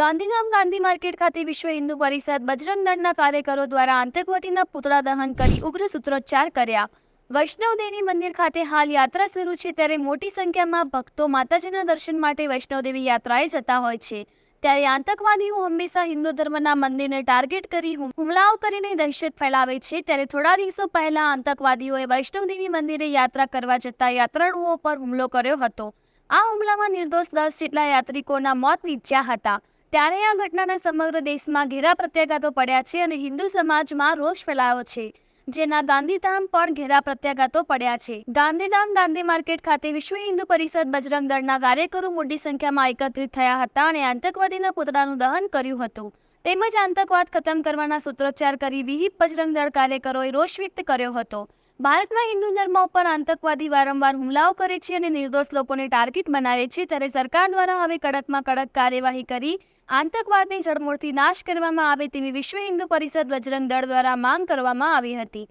Gandhidham Gandhi market ખાતે વિશ્વ હિન્દુ પરિષદ બજરંગ દળના કાર્યકરો દ્વારા આતંકવાદીના પુતળા દહન કરી ઉગ્ર સૂત્રોચ્ચાર કર્યા. વૈષ્ણવદેવી મંદિર ખાતે હાલ યાત્રા શરૂ છે ત્યારે મોટી સંખ્યામાં ભક્તો માતાજીના દર્શન માટે વૈષ્ણવદેવી યાત્રાએ જતા હોય છે. ત્યારે આતંકવાદીઓ હંમેશા હિન્દુ ધર્મના મંદિરને ટાર્ગેટ કરી હુમ- હુમલાઓ કરીને દહેશત ફેલાવે છે. ત્યારે થોડા દિવસો પહેલા આતંકવાદીઓએ વૈષ્ણવદેવી મંદિરે યાત્રા કરવા જતા યાત્રાળુઓ પર હુમલો કર્યો હતો. આ હુમલામાં નિર્દોષ દસ જેટલા યાત્રિકોના મોત નીપજ્યા હતા. ત્યારે આ ઘટનાના સમગ્ર દેશમાં ઘેરા પ્રત્યાઘાતો પડ્યા છે અને હિન્દુ સમાજમાં રોષ ફેલાયો છે. જેના ગાંધીધામ પણ ઘેરા પ્રત્યાઘાતો પડ્યા છે. ગાંધીધામ ગાંધી માર્કેટ ખાતે વિશ્વ હિન્દુ પરિષદ બજરંગ દળના કાર્યકરો મોટી સંખ્યામાં એકત્રિત થયા હતા અને આતંકવાદીના પુતળાનું દહન કર્યું હતું. તેમજ આતંકવાદ ખતમ કરવાના સૂત્રોચ્ચાર કરી વિહિપ બજરંગ દળ કાર્યકરોએ રોષ વ્યક્ત કર્યો હતો. ભારતમાં હિન્દુ ધર્મ ઉપર આતંકવાદી વારંવાર હુમલાઓ કરે છે અને નિર્દોષ લોકોને ટાર્ગેટ બનાવે છે. ત્યારે સરકાર દ્વારા હવે કડકમાં કડક કાર્યવાહી કરી આતંકવાદને જડમૂળથી નાશ કરવામાં આવે તેવી વિશ્વ હિન્દુ પરિષદ બજરંગ દળ દ્વારા માંગ કરવામાં આવી હતી.